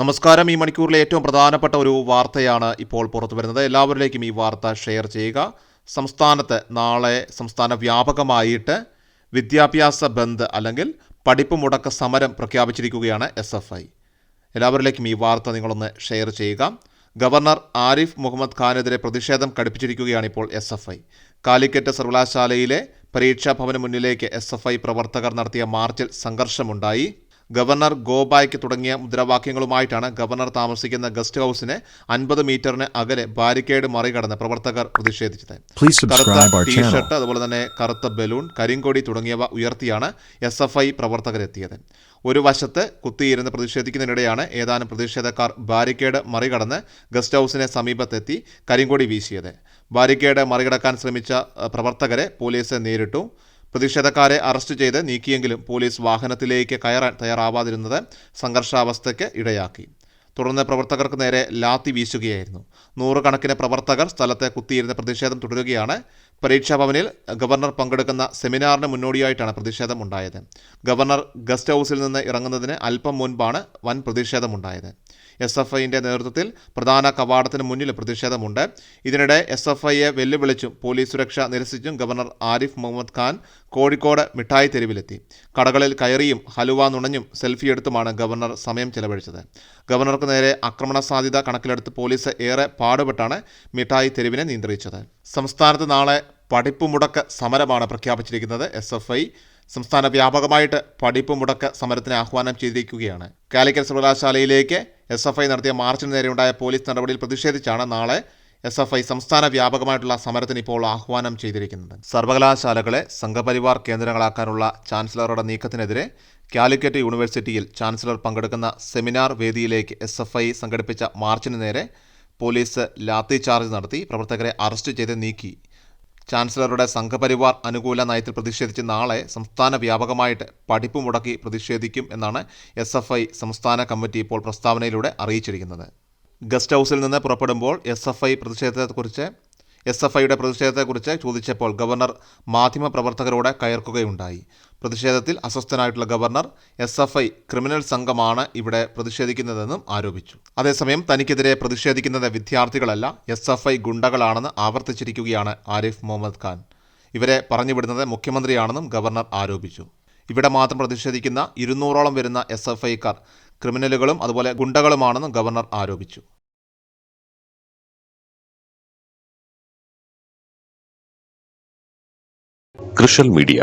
നമസ്കാരം. ഈ മണിക്കൂറിലെ ഏറ്റവും പ്രധാനപ്പെട്ട ഒരു വാർത്തയാണ് ഇപ്പോൾ പുറത്തു വരുന്നത് എല്ലാവരിലേക്കും ഈ വാർത്ത ഷെയർ ചെയ്യുക. സംസ്ഥാനത്ത് നാളെ സംസ്ഥാന വ്യാപകമായിട്ട് വിദ്യാഭ്യാസ ബന്ദ് അല്ലെങ്കിൽ പഠിപ്പ് മുടക്ക സമരം പ്രഖ്യാപിച്ചിരിക്കുകയാണ് എസ് എഫ് ഐ. എല്ലാവരിലേക്കും ഈ വാർത്ത നിങ്ങളൊന്ന് ഷെയർ ചെയ്യുക. ഗവർണർ ആരിഫ് മുഹമ്മദ് ഖാനെതിരെ പ്രതിഷേധം കടുപ്പിച്ചിരിക്കുകയാണ് ഇപ്പോൾ എസ് എഫ് ഐ. കാലിക്കറ്റ് സർവകലാശാലയിലെ പരീക്ഷാ ഭവന് മുന്നിലേക്ക് എസ് എഫ് ഐ പ്രവർത്തകർ നടത്തിയ മാർച്ചിൽ സംഘർഷമുണ്ടായി. ഗവർണർ ഗോബായ്ക്ക് തുടങ്ങിയ മുദ്രാവാക്യങ്ങളുമായിട്ടാണ് ഗവർണർ താമസിക്കുന്ന ഗസ്റ്റ് ഹൌസിന് അൻപത് മീറ്ററിന് അകലെ ബാരിക്കേഡ് മറികടന്ന് പ്രവർത്തകർ പ്രതിഷേധിച്ചത്. കറുത്ത ടീഷർട്ട് അതുപോലെ തന്നെ കറുത്ത ബലൂൺ കരിങ്കൊടി തുടങ്ങിയവ ഉയർത്തിയാണ് എസ് എഫ് ഐ പ്രവർത്തകരെത്തിയത്. ഒരു വശത്ത് കുത്തിയിരുന്ന് പ്രതിഷേധിക്കുന്നതിനിടെയാണ് ഏതാനും പ്രതിഷേധക്കാർ ബാരിക്കേഡ് മറികടന്ന് ഗസ്റ്റ് ഹൌസിനെ സമീപത്തെത്തി കരിങ്കൊടി വീശിയത്. ബാരിക്കേഡ് മറികടക്കാൻ ശ്രമിച്ച പ്രവർത്തകരെ പോലീസ് നേരിട്ടു. പ്രതിഷേധക്കാരെ അറസ്റ്റ് ചെയ്ത് നീക്കിയെങ്കിലും പോലീസ് വാഹനത്തിലേക്ക് കയറാൻ തയ്യാറാവാതിരുന്നത് സംഘർഷാവസ്ഥയ്ക്ക് ഇടയാക്കി. തുടർന്ന് പ്രവർത്തകർക്ക് നേരെ ലാത്തി വീശുകയായിരുന്നു. നൂറുകണക്കിന് പ്രവർത്തകർ സ്ഥലത്ത് കുത്തിയിരുന്ന് പ്രതിഷേധം തുടരുകയാണ് പരീക്ഷാ ഭവനിൽ ഗവർണർ പങ്കെടുക്കുന്ന സെമിനാറിന് മുന്നോടിയായിട്ടാണ് പ്രതിഷേധം ഉണ്ടായത് ഗവർണർ ഗസ്റ്റ് ഹൗസിൽ നിന്ന് ഇറങ്ങുന്നതിന് അല്പം മുൻപാണ് വൻ പ്രതിഷേധമുണ്ടായത്. എസ് എഫ് ഐന്റെ നേതൃത്വത്തിൽ പ്രധാന കവാടത്തിന് മുന്നിൽ പ്രതിഷേധമുണ്ട്. ഇതിനിടെ എസ് എഫ് ഐയെ വെല്ലുവിളിച്ചും പോലീസ് സുരക്ഷ നിരസിച്ചും ഗവർണർ ആരിഫ് മുഹമ്മദ് ഖാൻ കോഴിക്കോട് മിഠായി തെരുവിലെത്തി. കടകളിൽ കയറിയും ഹലുവ നുണഞ്ഞും സെൽഫി എടുത്തുമാണ് ഗവർണർ സമയം ചെലവഴിച്ചത്. ഗവർണർക്ക് നേരെ ആക്രമണ സാധ്യത കണക്കിലെടുത്ത് പോലീസ് ഏറെ പാടുപെട്ടാണ് മിഠായി തെരുവിനെ നിയന്ത്രിച്ചത്. സംസ്ഥാനത്ത് നാളെ പഠിപ്പ് മുടക്ക് സമരമാണ് പ്രഖ്യാപിച്ചിരിക്കുന്നത്. എസ് എഫ് ഐ സംസ്ഥാന വ്യാപകമായിട്ട് പഠിപ്പ് സമരത്തിന് ആഹ്വാനം ചെയ്തിരിക്കുകയാണ്. കാലിക്കറ്റ് സർവകലാശാലയിലേക്ക് എസ് എഫ് ഐ നടത്തിയ മാർച്ചിന് നേരെയുണ്ടായ പോലീസ് നടപടിയിൽ പ്രതിഷേധിച്ചാണ് നാളെ എസ് എഫ് ഐ സംസ്ഥാന വ്യാപകമായിട്ടുള്ള സമരത്തിന് ഇപ്പോൾ ആഹ്വാനം ചെയ്തിരിക്കുന്നത്. സർവകലാശാലകളെ സംഘപരിവാർ കേന്ദ്രങ്ങളാക്കാനുള്ള ചാൻസലറുടെ നീക്കത്തിനെതിരെ കാലിക്കറ്റ് യൂണിവേഴ്സിറ്റിയിൽ ചാൻസലർ പങ്കെടുക്കുന്ന സെമിനാർ വേദിയിലേക്ക് എസ് എഫ് ഐ സംഘടിപ്പിച്ച മാർച്ചിന് നേരെ പോലീസ് ലാത്തി ചാർജ് നടത്തി. പ്രവർത്തകരെ അറസ്റ്റ് ചെയ്ത് നീക്കി. ചാൻസലറുടെ സംഘപരിവാർ അനുകൂല നയത്തിൽ പ്രതിഷേധിച്ച് നാളെ സംസ്ഥാന വ്യാപകമായിട്ട് പഠിപ്പ് മുടക്കി പ്രതിഷേധിക്കും എന്നാണ് എസ് എഫ് ഐ സംസ്ഥാന കമ്മിറ്റി ഇപ്പോൾ പ്രസ്താവനയിലൂടെ അറിയിച്ചിരിക്കുന്നത്. ഗസ്റ്റ് ഹൗസിൽ നിന്ന് പുറപ്പെടുമ്പോൾ എസ് എഫ് ഐ പ്രതിഷേധത്തെക്കുറിച്ച് എസ് എഫ് ഐയുടെ പ്രതിഷേധത്തെക്കുറിച്ച് ചോദിച്ചപ്പോൾ ഗവർണർ മാധ്യമപ്രവർത്തകരോട് കയർക്കുകയുണ്ടായി. പ്രതിഷേധത്തിൽ അസ്വസ്ഥനായിട്ടുള്ള governor S F I criminal സംഘമാണ് ഇവിടെ പ്രതിഷേധിക്കുന്നതെന്നും ആരോപിച്ചു. അതേസമയം തനിക്കെതിരെ പ്രതിഷേധിക്കുന്നത് വിദ്യാർത്ഥികളല്ല എസ് എഫ് ഐ ഗുണ്ടകളാണെന്ന് ആവർത്തിച്ചിരിക്കുകയാണ് ആരിഫ് മുഹമ്മദ് ഖാൻ. ഇവരെ പറഞ്ഞുവിടുന്നത് മുഖ്യമന്ത്രിയാണെന്നും ഗവർണർ ആരോപിച്ചു. ഇവിടെ മാത്രം പ്രതിഷേധിക്കുന്ന ഇരുന്നൂറോളം വരുന്ന എസ് എഫ് ഐക്കാർ ക്രിമിനലുകളും അതുപോലെ ഗുണ്ടകളുമാണെന്നും ഗവർണർ ആരോപിച്ചു. കൃഷൽ മീഡിയ